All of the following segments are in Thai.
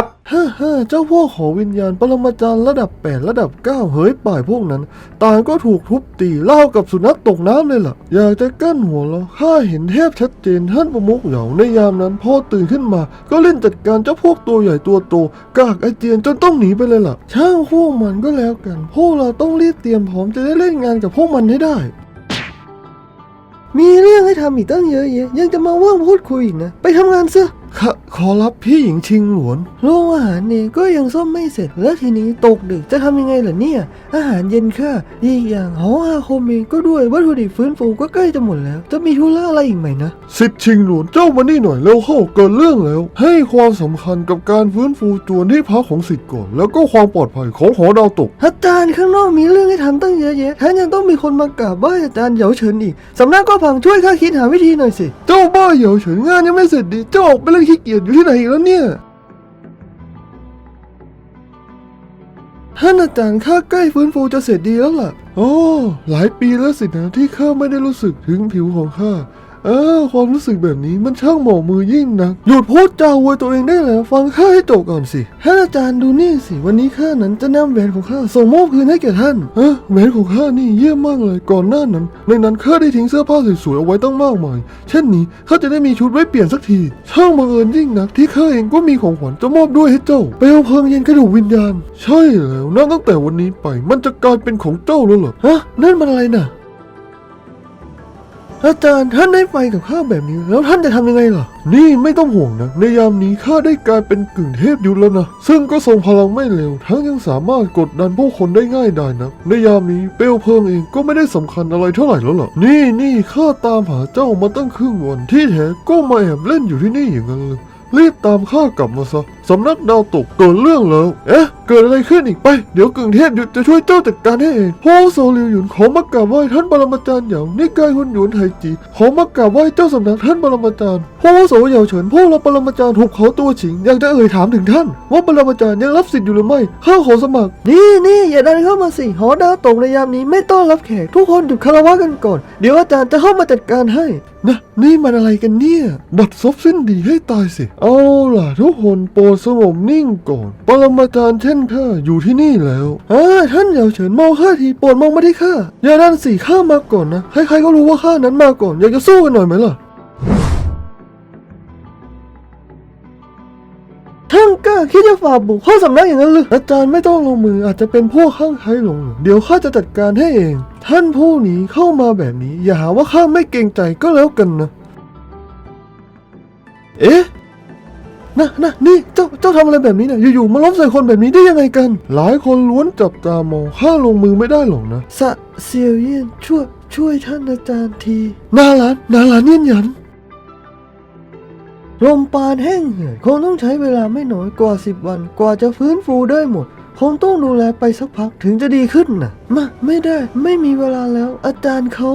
บ ฮ่าฮ่าเจ้าพวกของวิญญาณปรมาจารย์ระดับ8ระดับ9เฮ้ยป่ายพวกนั้น ต่างก็ถูกทุบตีเล่ากับสุนัขตกน้ำเลยล่ะ อยากจะกั้นหัวเราข้าเห็นแทบชัดเจนท่านประมุขเหยาในยามนั้นพอตื่นขึ้นมา ก็เล่นจัดการเจ้าพวกตัวใหญ่ตัวโตกากไอเจียนจนต้องหนีไปเลยล่ะ ช่างพวกมันก็แล้วกัน พวกเราต้องรีบเตรียมพร้อมจะได้เล่นงานกับพวกมันให้ได้มีเรื่องให้ทำอีกตั้งเยอะแยะยังจะมาว่างพูดคุยอีกนะ ไปทำงานซะ ขอขอรับพี่หญิงชิงหลวน โรงอาหารนี่ก็ยังซ่อมไม่เสร็จ แล้วทีนี้ตกดึกจะทำยังไงล่ะเนี่ย อาหารเย็นค่าอีกอย่างหออาโคมเองก็ด้วยวัตถุดิบฟื้นฟูก็ใกล้จะหมดแล้ว จะมีธุระอะไรอีกไหมนะสิทธิ์ชิงหลวนเจ้ามานี่หน่อยเร็วเข้าเกิดเรื่องแล้ว ให้ความสำคัญกับการฟื้นฟูจวนที่พักของสิทธิ์ก่อน แล้วก็ความปลอดภัยของหอดาวตกอาจารย์ข้างนอกมีเรื่องให้ทำตั้งเยอะแยะแถมยังต้องมีคนมากราบไหว้อาจารย์เหยาเฉินอีกสำนักก็พังช่วยข้าคิดหาวิธีหน่อยสิ เจ้าบ้าเหยาเฉินงานยังไม่เสร็จดีเจ้าออกไปเล่นขี้เกียจอยู่ที่ไหนอีกแล้วเนี่ยท่านอาจารย์ข้าใกล้ฟื้นฟูจะเสร็จดีแล้วล่ะ โอ้ หลายปีแล้วสินะที่ข้าไม่ได้รู้สึกถึงผิวของข้า เออ ความรู้สึกแบบนี้มันช่างหมองมือยิ่งนะ หยุดพูดจาวยตัวเองได้แล้ว ฟังข้าให้จบก่อนสิท่านอาจารย์ดูนี่สิ วันนี้ข้านั้นจะนำแหวนของข้าส่งมอบคืนให้แก่ท่าน เออแหวนของข้านี่เยี่ยมมากเลย ก่อนหน้านั้น ในนั้นข้าได้ทิ้งเสื้อผ้าสวยๆเอาไว้ตั้งมากมาย เช่นนี้ข้าจะได้มีชุดไว้เปลี่ยนสักที ช่างบังเอิญยิ่งนักที่ข้าเองก็มีของขวัญจะมอบด้วยให้เจ้าเปลวเพลิงเย็นกระดูกวิญญาณ ใช่แล้วนับตั้งแต่วันนี้ไปมันจะกลายเป็นของเจ้าแล้วเหรอ ฮะ นั่นมันอะไรน่ะ อาจารย์ท่านได้ไปกับข้าแบบนี้ แล้วท่านจะทำยังไงล่ะ นี่ไม่ต้องห่วงนะ ในยามนี้ข้าได้กลายเป็นกึ่งเทพยุทธแล้วนะ ซึ่งก็ทรงพลังไม่เร็ว ทั้งยังสามารถกดดันผู้คนได้ง่ายไดายนะ ในยามนี้เปลวเพลิงเองก็ไม่ได้สำคัญอะไรเท่าไหร่แล้วล่ะ นี่นี่ข้าตามหาเจ้ามาตั้งครึ่งวันที่แท้ก็มาแอบเล่นอยู่ที่นี่อย่างนั้นเลยรีบตามข้ากลับมาซะสำนักดาวตกเกิดเรื่องแล้ว เอ๊ะ กิดอะไรขึ้นอีกไป เดี๋ยวกึ่งเทพหยุดจะช่วยเจ้าจัดการให้เองพ่อโซลิวหยุนขอมากราบไหว้ท่านปรมาจารย์เหยานิกายหุนหยวนไทจีขอมากราบไหว้เจ้าสำนักท่านปรมาจารย์พ่อโสเหยาเฉินพ่อเราปรมาจารย์ถูกเขาตัวฉิงอยากจะเอ่ยถามถึงท่าน ว่าปรมาจารย์ยังรับสิทธิ์อยู่หรือไม่ข้าขอสมัคร นี่นี่อย่าดันเข้ามาสิหอดาวตกในยามนี้ไม่ต้อนรับแขกทุกคนหยุดคารวะกันก่อน เดี๋ยวอาจารย์จะเข้ามาจัดการให้นะนี่มันอะไรกันเนี่ยบัดซบสิ้นดีให้ตายสิ เอาล่ะทุกคนโปรดสงบนิ่งก่อน ปรมาจารย์เช่นข้าอยู่ที่นี่แล้วเออท่านเหยาเฉินมองข้าทีโปรดมองมาที่ข้าอย่าดันสิข้ามาก่อนนะใครๆก็รู้ว่าข้านั้นมาก่อนอยากจะสู้กันหน่อยไหมล่ะท่านกล้าคิดจะฝ่าบุกเข้าสำนักอย่างนั้นหรืออาจารย์ไม่ต้องลงมืออาจจะเป็นพวกข้างใครหลง เดี๋ยวข้าจะจัดการให้เอง ท่านผู้นี้เข้ามาแบบนี้ อย่าหาว่าข้าไม่เกรงใจก็แล้วกันนะ เอ๊ะ นะนะนี่เจ้าเจ้าทำอะไรแบบนี้เนี่ยอยู่ๆมาล้มใส่คนแบบนี้ได้ยังไงกัน หลายคนล้วนจับตามองข้าลงมือไม่ได้หรอกนะสะเซียวเยี่ยนช่วยช่วยท่านอาจารย์ทีนาหลานนาหลานเยี่ยนหยันลมปานแห้งเหือดคงต้องใช้เวลาไม่น้อยกว่า10วัน กว่าจะฟื้นฟูได้หมด คงต้องดูแลไปสักพักถึงจะดีขึ้นนะมาไม่ได้ไม่มีเวลาแล้ว อาจารย์เขา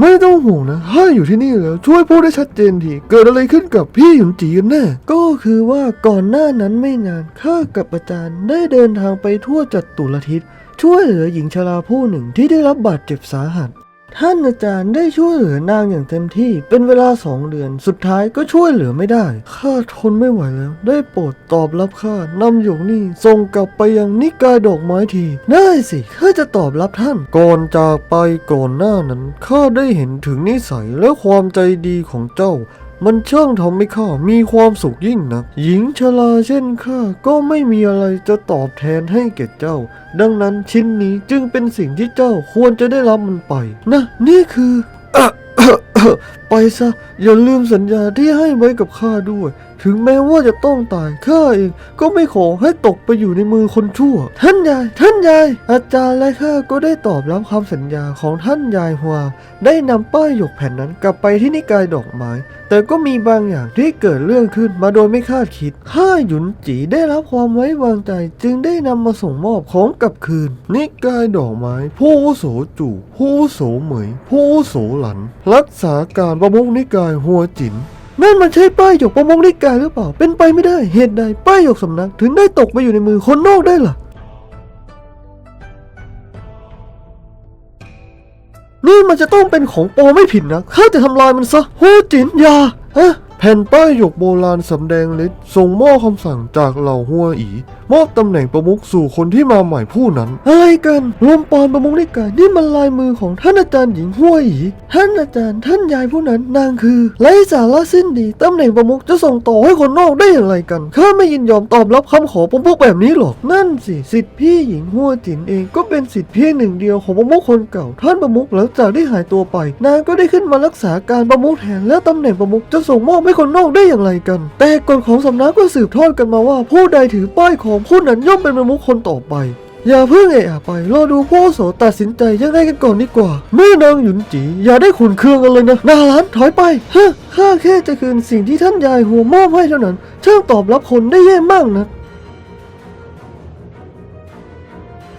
ไม่ต้องห่วงนะข้าอยู่ที่นี่แล้วช่วยพูดได้ชัดเจนทีเกิดอะไรขึ้นกับพี่หยุนจีกันแน่ก็คือว่าก่อนหน้านั้นไม่นานข้ากับอาจารย์ได้เดินทางไปทั่วจัตุรทิศช่วยเหลือหญิงชราผู้หนึ่งที่ได้รับบาดเจ็บสาหัส ท่านอาจารย์ได้ช่วยเหลือนางอย่างเต็มที่เป็นเวลาสองเดือน สุดท้ายก็ช่วยเหลือไม่ได้ ข้าทนไม่ไหวแล้ว ได้โปรดตอบรับข้านำหยกนี่ส่งกลับไปยังนิกายดอกไม้ที ได้สิข้าจะตอบรับท่าน ก่อนจากไปก่อนหน้านั้นข้าได้เห็นถึงนิสัยและความใจดีของเจ้า มันช่างทำให้ข้ามีความสุขยิ่งนัก หญิงชราเช่นข้าก็ไม่มีอะไรจะตอบแทนให้แก่เจ้า ดังนั้นชิ้นนี้จึงเป็นสิ่งที่เจ้าควรจะได้รับมันไป นะ นี่คือ ไปซะ อย่าลืมสัญญาที่ให้ไว้กับข้าด้วย ถึงแม้ว่าจะต้องตายข้าเองก็ไม่ขอให้ตกไปอยู่ในมือคนชั่ว ท่านยาย ท่านยาย อาจารย์และข้าก็ได้ตอบรับคำสัญญาของท่านยายฮัวได้นำป้ายหยกแผ่นนั้นกลับไปที่นิกายดอกไม้ แต่ก็มีบางอย่างที่เกิดเรื่องขึ้นมาโดยไม่คาดคิดข้าหยุนจีได้รับความไว้วางใจจึงได้นำมาส่งมอบของกลับคืน นิกายดอกไม้ ผู้อุโสจู่ผู้อุโสเหมย ผู้อุโสหลัน รักษาการประมุขนิกายหัวจิน นั่นมันใช่ป้ายหยกประมงนิกาหรือเปล่า เป็นไปไม่ได้ เหตุใดป้ายหยกสำนัก ถึงได้ตกไปอยู่ในมือคนนอกได้ล่ะ นี่มันจะต้องเป็นของปลอมไม่ผิดนะข้าจะทำลายมันซะโฮจินยาฮะแผ่นป้ายหยกโบราณสำแดงฤทธิ์ส่งมอบคำสั่งจากเหล่าหัวอี มอบตำแหน่งประมุขสู่คนที่มาใหม่ผู้นั้นอะไรกันลมปอนประมุขนิกายนี่มันลายมือของท่านอาจารย์หญิงหัวอีท่านอาจารย์ท่านยายผู้นั้นนางคือไร้สาระสิ้นดีตำแหน่งประมุขจะส่งต่อให้คนนอกได้อย่างไรกันข้าไม่ยินยอมตอบรับคำขอประมุขแบบนี้หรอกนั่นสิสิทธิพี่หญิงหัวจินเองก็เป็นสิทธิเพียงหนึ่งเดียวของประมุขคนเก่า ท่านประมุขหลังจากที่หายตัวไป นางก็ได้ขึ้นมารักษาการประมุขแทนและตำแหน่งประมุขจะส่งมอบให้คนนอกได้อย่างไรกัน แต่กฎของสำนักก็สืบทอดกันมาว่าผู้ใดถือป้ายของผู้นั้นย่อมเป็นประมุขคนต่อไป อย่าเพิ่งเอะอะไป รอดูพ่อโสตัดสินใจยังไงกันก่อนดีกว่า แม่นางหยุนจี อย่าได้ขุนเคืองกันเลยนะ นาล้านถอยไปฮะข้าแค่จะคืนสิ่งที่ท่านยายหัวมอบให้เท่านั้นช่างตอบรับคนได้แย่มากนะ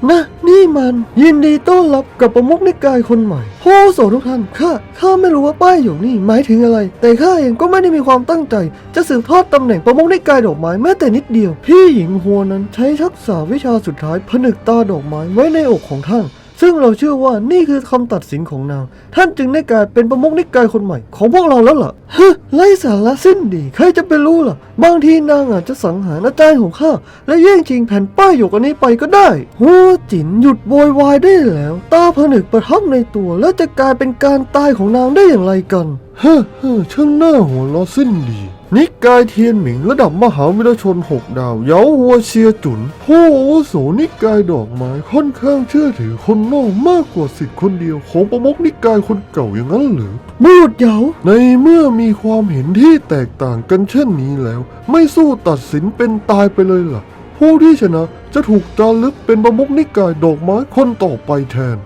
นะ นี่มันยินดีต้อนรับกับประมุขนิกายคนใหม่พ่อโสทุกท่านข้าข้าไม่รู้ว่าป้ายอยู่นี่หมายถึงอะไร แต่ข้าเองก็ไม่ได้มีความตั้งใจ จะสืบทอดตำแหน่งประมุขนิกายดอกไม้แม้แต่นิดเดียว พี่หญิงหัวนั้นใช้ทักษะวิชาสุดท้ายผนึกตาดอกไม้ไว้ในอกของท่าน ซึ่งเราเชื่อว่านี่คือคำตัดสินของนาง ท่านจึงได้กลายเป็นประมุขนิกายคนใหม่ของพวกเราแล้วล่ะฮึไร้สาระสิ้นดี ใครจะไปรู้ล่ะ บางทีนางอาจจะสังหารอาจารย์ของข้า และแย่งชิงแผ่นป้ายหยกอันนี้ไปก็ได้หัวจินหยุดโวยวายได้แล้ว ตาผนึกประทับในตัว แล้วจะกลายเป็นการตายของนางได้อย่างไรกันเฮ้อเฮ้อช่างหน้าหัวเราะสิ้นดี นิกายเทียนหมิงระดับมหาวิทยาลัยชนหกดาว เยาหัวเชียจุน ผู้อาวุโสนิกายดอกไม้ค่อนข้างเชื่อถือคนนอกมากกว่าสิทธิ์คนเดียวของประมุขนิกายคนเก่าอย่างนั้นหรือบูดเยาในเมื่อมีความเห็นที่แตกต่างกันเช่นนี้แล้ว ไม่สู้ตัดสินเป็นตายไปเลยล่ะ ผู้ที่ชนะจะถูกจารึกเป็นประมุขนิกายดอกไม้คนต่อไปแทน